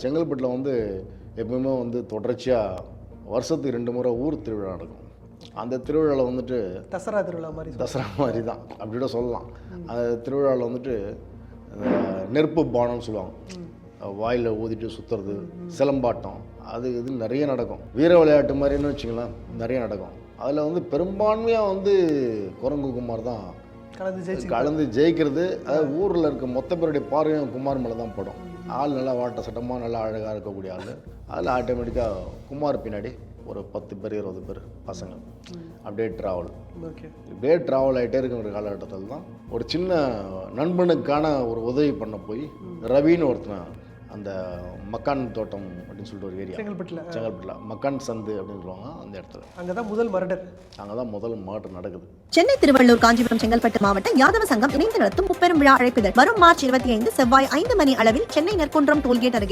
செங்கல்பட்டில் வந்து எப்பவுமே வந்து தொடர்ச்சியாக வருஷத்துக்கு ரெண்டு முறை ஊர் திருவிழா நடக்கும். அந்த திருவிழாவில் வந்துட்டு தசரா திருவிழா மாதிரி தசரா மாதிரி தான் அப்படி கூட சொல்லலாம் அந்த திருவிழாவில் வந்துட்டு நெருப்பு பானம்னு சொல்லுவாங்க. வாயில் ஊதிட்டு சுற்றுறது சிலம்பாட்டம் அது இது நிறைய நடக்கும். வீர விளையாட்டு மாதிரின்னு வச்சுங்களேன் நிறைய நடக்கும். அதில் வந்து பெரும்பான்மையாக வந்து குரங்கு குமார் தான் கலந்து ஜெயிச்சு கலந்து ஜெயிக்கிறது. அதாவது ஊரில் இருக்க மொத்த பேருடைய பார்வையும் குமார் மேலே தான் படும். ஆள் நல்லா வாட்ட சட்டமாக நல்லா அழகாக இருக்கக்கூடிய ஆள். அதில் ஆட்டோமேட்டிக்காக குமார் பின்னாடி ஒரு பத்து பேர் இருபது பேர் பசங்க. அப்படியே ட்ராவல் ஓகே இப்படியே ட்ராவல் ஆகிட்டே இருக்கிற காலகட்டத்தில் தான் ஒரு சின்ன நண்பனுக்கான ஒரு உதவி பண்ண போய் ரவின்னு ஒருத்தன் அந்த மக்கான் தோட்டம் அப்படின்னு சொல்லிட்டு ஒரு ஏரியா. செங்கல்பட்டில் செங்கல்பட்டில். மக்கான் சந்து அப்படின்னு சொல்லுவாங்க அந்த இடத்துல. அங்கே தான் முதல் மர்டர். அங்கே தான் முதல் மாட்டு நடக்குது. சென்னை திருவள்ளூர் காஞ்சிபுரம் செங்கல்பட்டு மாவட்ட யாதவ சங்கம் இணைந்து நடத்தும் முப்பெரும் விழா அழைப்பிதழ். வரும் மார்ச் இருபத்தி ஐந்து செவ்வாய் ஐந்து மணி அளவில் சென்னை நெற்குன்றம் டோல்கேட் அருகே